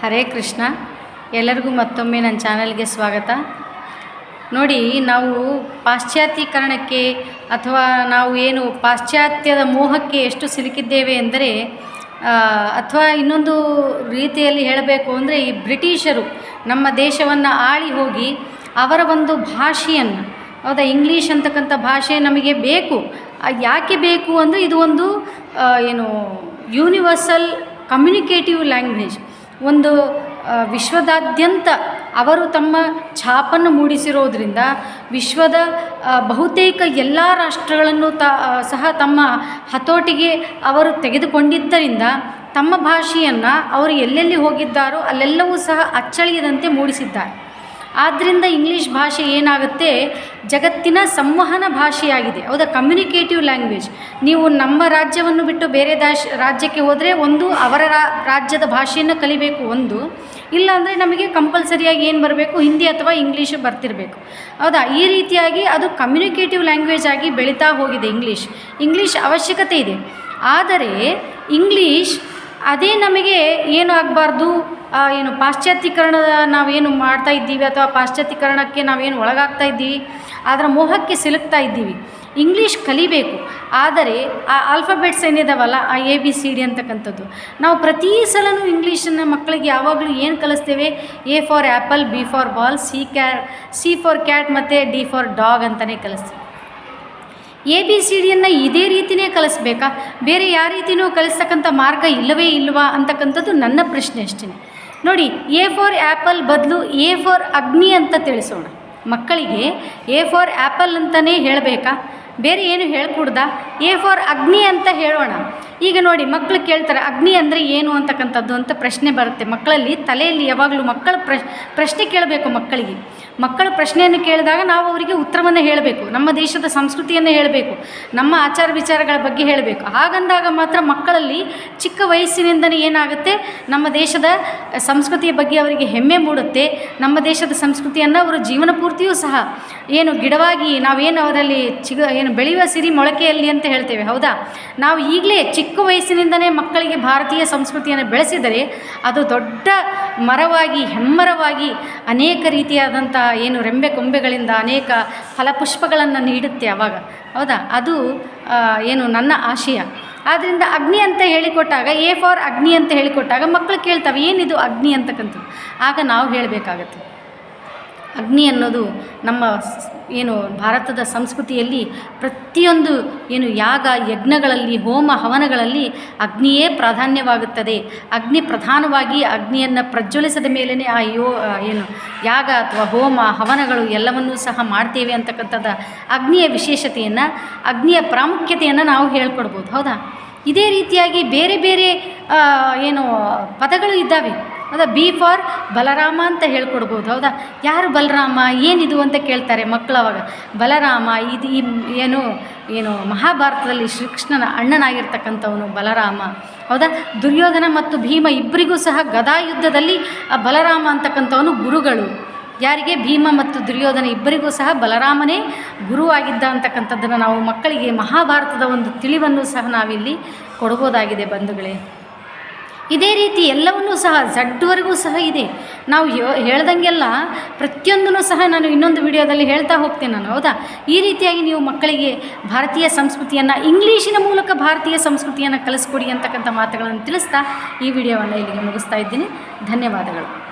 ಹರೇ ಕೃಷ್ಣ. ಎಲ್ಲರಿಗೂ ಮತ್ತೊಮ್ಮೆ ನನ್ನ ಚಾನಲ್ಗೆ ಸ್ವಾಗತ. ನೋಡಿ, ನಾವು ಪಾಶ್ಚಾತ್ಯೀಕರಣಕ್ಕೆ ಅಥವಾ ನಾವು ಏನು ಪಾಶ್ಚಾತ್ಯದ ಮೋಹಕ್ಕೆ ಎಷ್ಟು ಸಿಲುಕಿದ್ದೇವೆ ಎಂದರೆ ಅಥವಾ ಇನ್ನೊಂದು ರೀತಿಯಲ್ಲಿ ಹೇಳಬೇಕು ಅಂದರೆ, ಈ ಬ್ರಿಟಿಷರು ನಮ್ಮ ದೇಶವನ್ನು ಆಳಿ ಹೋಗಿ ಅವರ ಒಂದು ಭಾಷೆಯನ್ನು, ಹೌದಾ, ಇಂಗ್ಲೀಷ್ ಅಂತಕ್ಕಂಥ ಭಾಷೆ ನಮಗೆ ಬೇಕು. ಯಾಕೆ ಬೇಕು ಅಂದರೆ, ಇದು ಒಂದು ಏನು ಯೂನಿವರ್ಸಲ್ ಕಮ್ಯುನಿಕೇಟಿವ್ ಲ್ಯಾಂಗ್ವೇಜ್ ಒಂದು ವಿಶ್ವದಾದ್ಯಂತ ಅವರು ತಮ್ಮ ಛಾಪನ್ನು ಮೂಡಿಸಿರೋದ್ರಿಂದ ವಿಶ್ವದ ಬಹುತೇಕ ಎಲ್ಲ ರಾಷ್ಟ್ರಗಳನ್ನು ತ ಸಹ ತಮ್ಮ ಹತೋಟಿಗೆ ಅವರು ತೆಗೆದುಕೊಂಡಿದ್ದರಿಂದ ತಮ್ಮ ಭಾಷೆಯನ್ನು ಅವರು ಎಲ್ಲೆಲ್ಲಿ ಹೋಗಿದ್ದಾರೋ ಅಲ್ಲೆಲ್ಲವೂ ಸಹ ಅಚ್ಚಳಿಯದಂತೆ ಮೂಡಿಸಿದ್ದಾರೆ. ಆದ್ದರಿಂದ ಇಂಗ್ಲೀಷ್ ಭಾಷೆ ಏನಾಗುತ್ತೆ? ಜಗತ್ತಿನ ಸಂವಹನ ಭಾಷೆಯಾಗಿದೆ. ಹೌದಾ? ಕಮ್ಯುನಿಕೇಟಿವ್ ಲ್ಯಾಂಗ್ವೇಜ್ ನೀವು ನಮ್ಮ ರಾಜ್ಯವನ್ನು ಬಿಟ್ಟು ಬೇರೆ ದಾಶ್, ರಾಜ್ಯಕ್ಕೆ ಹೋದರೆ ಒಂದು ಅವರ ರಾಜ್ಯದ ಭಾಷೆಯನ್ನು ಕಲಿಬೇಕು ಒಂದು. ಇಲ್ಲಾಂದರೆ ನಮಗೆ ಕಂಪಲ್ಸರಿಯಾಗಿ ಏನು ಬರಬೇಕು? ಹಿಂದಿ ಅಥವಾ ಇಂಗ್ಲೀಷು ಬರ್ತಿರಬೇಕು. ಹೌದಾ? ಈ ರೀತಿಯಾಗಿ ಅದು ಕಮ್ಯುನಿಕೇಟಿವ್ ಲ್ಯಾಂಗ್ವೇಜ್ ಆಗಿ ಬೆಳೀತಾ ಹೋಗಿದೆ ಇಂಗ್ಲೀಷ್ ಇಂಗ್ಲೀಷ್ ಅವಶ್ಯಕತೆ ಇದೆ. ಆದರೆ ಇಂಗ್ಲೀಷ್ ಅದೇ ನಮಗೆ ಏನು ಆಗಬಾರ್ದು? ಏನು ಪಾಶ್ಚಾತ್ಯೀಕರಣದ ನಾವೇನು ಮಾಡ್ತಾ ಇದ್ದೀವಿ ಅಥವಾ ಪಾಶ್ಚಾತ್ಯೀಕರಣಕ್ಕೆ ನಾವೇನು ಒಳಗಾಗ್ತಾ ಇದ್ದೀವಿ? ಅದರ ಮೋಹಕ್ಕೆ ಸಿಲುಕ್ತಾ ಇದ್ದೀವಿ. ಇಂಗ್ಲೀಷ್ ಕಲಿಬೇಕು. ಆದರೆ ಆ ಆಲ್ಫಾಬೆಟ್ಸ್ ಏನಿದಾವಲ್ಲ, ಆ ಎ, ಬಿ, ಸಿ, ಡಿ ಅಂತಕ್ಕಂಥದ್ದು, ನಾವು ಪ್ರತಿ ಸಲನೂ ಇಂಗ್ಲೀಷನ್ನು ಮಕ್ಕಳಿಗೆ ಯಾವಾಗಲೂ ಏನು ಕಲಿಸ್ತೇವೆ? A for apple, B for ball, C ಕ್ಯಾ, ಸಿ ಫಾರ್ ಕ್ಯಾಟ್ ಮತ್ತು ಡಿ ಫಾರ್ ಡಾಗ್ ಅಂತಲೇ ಕಲಿಸ್ತೀವಿ. ಎ ಬಿ ಸಿ ಡಿಯನ್ನು ಇದೇ ರೀತಿಯೇ ಕಲಿಸ್ಬೇಕಾ? ಬೇರೆ ಯಾವ ರೀತಿಯೂ ಕಲಿಸ್ತಕ್ಕಂಥ ಮಾರ್ಗ ಇಲ್ಲವೇ ಇಲ್ವಾ ಅಂತಕ್ಕಂಥದ್ದು ನನ್ನ ಪ್ರಶ್ನೆ ಅಷ್ಟೇ ನೋಡಿ, ಎ ಫಾರ್ ಆ್ಯಪಲ್ ಬದಲು ಎ ಫಾರ್ ಅಗ್ನಿ ಅಂತ ತಿಳಿಸೋಣ. ಮಕ್ಕಳಿಗೆ ಎ ಫಾರ್ ಆ್ಯಪಲ್ ಅಂತಲೇ ಹೇಳಬೇಕಾ? ಬೇರೆ ಏನು ಹೇಳ್ಕೊಡ್ದ? ಎ ಫಾರ್ ಅಗ್ನಿ ಅಂತ ಹೇಳೋಣ. ಈಗ ನೋಡಿ ಮಕ್ಕಳು ಕೇಳ್ತಾರೆ, ಅಗ್ನಿ ಅಂದರೆ ಏನು ಅಂತಕ್ಕಂಥದ್ದು ಅಂತ ಪ್ರಶ್ನೆ ಬರುತ್ತೆ. ಮಕ್ಕಳಲ್ಲಿ ತಲೆಯಲ್ಲಿ ಯಾವಾಗಲೂ ಮಕ್ಕಳ ಪ್ರಶ್, ಪ್ರಶ್ನೆ ಕೇಳಬೇಕು ಮಕ್ಕಳಿಗೆ. ಮಕ್ಕಳ ಪ್ರಶ್ನೆಯನ್ನು ಕೇಳಿದಾಗ ನಾವು ಅವರಿಗೆ ಉತ್ತರವನ್ನು ಹೇಳಬೇಕು. ನಮ್ಮ ದೇಶದ ಸಂಸ್ಕೃತಿಯನ್ನು ಹೇಳಬೇಕು. ನಮ್ಮ ಆಚಾರ ವಿಚಾರಗಳ ಬಗ್ಗೆ ಹೇಳಬೇಕು. ಹಾಗಂದಾಗ ಮಾತ್ರ ಮಕ್ಕಳಲ್ಲಿ ಚಿಕ್ಕ ವಯಸ್ಸಿನಿಂದನೇ ಏನಾಗುತ್ತೆ? ನಮ್ಮ ದೇಶದ ಸಂಸ್ಕೃತಿಯ ಬಗ್ಗೆ ಅವರಿಗೆ ಹೆಮ್ಮೆ ಮೂಡುತ್ತೆ. ನಮ್ಮ ದೇಶದ ಸಂಸ್ಕೃತಿಯನ್ನು ಅವರು ಜೀವನ ಪೂರ್ತಿಯೂ ಸಹ. ಏನು ಗಿಡವಾಗಿ ನಾವೇನು ಅವರಲ್ಲಿ ಚಿಗ, ಏನು ಬೆಳೆಯುವ ಸಿರಿ ಮೊಳಕೆಯಲ್ಲಿ ಅಂತ ಹೇಳ್ತೇವೆ, ಹೌದಾ? ನಾವು ಈಗಲೇ ಚಿಕ್ಕ ವಯಸ್ಸಿನಿಂದಲೇ ಮಕ್ಕಳಿಗೆ ಭಾರತೀಯ ಸಂಸ್ಕೃತಿಯನ್ನು ಬೆಳೆಸಿದರೆ ಅದು ದೊಡ್ಡ ಮರವಾಗಿ, ಹೆಮ್ಮರವಾಗಿ ಅನೇಕ ರೀತಿಯಾದಂಥ ಏನು ರೆಂಬೆ ಕೊಂಬೆಗಳಿಂದ ಅನೇಕ ಫಲಪುಷ್ಪಗಳನ್ನು ನೀಡುತ್ತೆ ಆವಾಗ ಹೌದಾ? ಅದು ಏನು ನನ್ನ ಆಶಯ. ಆದ್ದರಿಂದ ಅಗ್ನಿ ಅಂತ ಹೇಳಿಕೊಟ್ಟಾಗ, ಎ ಫಾರ್ ಅಗ್ನಿ ಅಂತ ಹೇಳಿಕೊಟ್ಟಾಗ ಮಕ್ಕಳು ಕೇಳ್ತವೆ, ಏನಿದು ಅಗ್ನಿ ಅಂತಕ್ಕಂಥದ್ದು ಆಗ ನಾವು ಹೇಳಬೇಕಾಗತ್ತೆ. ಅಗ್ನಿ ಅನ್ನೋದು ನಮ್ಮ ಏನು ಭಾರತದ ಸಂಸ್ಕೃತಿಯಲ್ಲಿ ಪ್ರತಿಯೊಂದು ಏನು ಯಾಗ, ಯಜ್ಞಗಳಲ್ಲಿ, ಹೋಮ, ಹವನಗಳಲ್ಲಿ ಅಗ್ನಿಯೇ ಪ್ರಾಧಾನ್ಯವಾಗುತ್ತದೆ. ಅಗ್ನಿ ಪ್ರಧಾನವಾಗಿ ಅಗ್ನಿಯನ್ನು ಪ್ರಜ್ವಲಿಸದ ಮೇಲೇ ಆ ಯೋ ಏನು ಯಾಗ ಅಥವಾ ಹೋಮ, ಹವನಗಳು ಎಲ್ಲವನ್ನೂ ಸಹ ಮಾಡ್ತೇವೆ ಅಂತಕ್ಕಂಥದ್ದು ಅಗ್ನಿಯ ವಿಶೇಷತೆಯನ್ನು, ಅಗ್ನಿಯ ಪ್ರಾಮುಖ್ಯತೆಯನ್ನು ನಾವು ಹೇಳ್ಕೊಡ್ಬೋದು. ಹೌದಾ? ಇದೇ ರೀತಿಯಾಗಿ ಬೇರೆ ಬೇರೆ ಏನು ಪದಗಳು ಇದ್ದಾವೆ. ಹೌದಾ ಬಿ ಫಾರ್ ಬಲರಾಮ ಅಂತ ಹೇಳ್ಕೊಡ್ಬೋದು, ಹೌದಾ? ಯಾರು ಬಲರಾಮ? ಏನಿದು ಅಂತ ಕೇಳ್ತಾರೆ ಮಕ್ಕಳು ಅವಾಗ. ಬಲರಾಮ, ಇದು ಈ ಏನು ಏನು ಮಹಾಭಾರತದಲ್ಲಿ ಶ್ರೀಕೃಷ್ಣನ ಅಣ್ಣನಾಗಿರ್ತಕ್ಕಂಥವನು ಬಲರಾಮ, ಹೌದಾ? ದುರ್ಯೋಧನ ಮತ್ತು ಭೀಮ ಇಬ್ಬರಿಗೂ ಸಹ ಗದಾ ಯುದ್ಧದಲ್ಲಿ ಆ ಬಲರಾಮ ಅಂತಕ್ಕಂಥವನು ಗುರುಗಳು. ಯಾರಿಗೆ? ಭೀಮ ಮತ್ತು ದುರ್ಯೋಧನ ಇಬ್ಬರಿಗೂ ಸಹ ಬಲರಾಮನೇ ಗುರುವಾಗಿದ್ದ ಅಂತಕ್ಕಂಥದ್ದನ್ನು ನಾವು ಮಕ್ಕಳಿಗೆ ಮಹಾಭಾರತದ ಒಂದು ತಿಳಿವನ್ನು ಸಹ ನಾವಿಲ್ಲಿ ಕೊಡ್ಬೋದಾಗಿದೆ ಬಂಧುಗಳೇ. ಇದೇ ರೀತಿ ಎಲ್ಲವನ್ನೂ ಸಹ ಝಡ್ವರೆಗೂ ಸಹ ಇದೆ. ನಾವು ಹೇಳ್ದಂಗೆಲ್ಲ ಪ್ರತಿಯೊಂದನ್ನು ಸಹ ನಾನು ಇನ್ನೊಂದು ವಿಡಿಯೋದಲ್ಲಿ ಹೇಳ್ತಾ ಹೋಗ್ತೇನೆ ನಾನು, ಹೌದಾ? ಈ ರೀತಿಯಾಗಿ ನೀವು ಮಕ್ಕಳಿಗೆ ಭಾರತೀಯ ಸಂಸ್ಕೃತಿಯನ್ನು ಇಂಗ್ಲೀಷಿನ ಮೂಲಕ ಭಾರತೀಯ ಸಂಸ್ಕೃತಿಯನ್ನು ಕಲಿಸ್ಕೊಡಿ ಅಂತಕ್ಕಂಥ ಮಾತುಗಳನ್ನು ತಿಳಿಸ್ತಾ ಈ ವಿಡಿಯೋವನ್ನು ಇಲ್ಲಿಗೆ ಮುಗಿಸ್ತಾ ಇದ್ದೀನಿ. ಧನ್ಯವಾದಗಳು.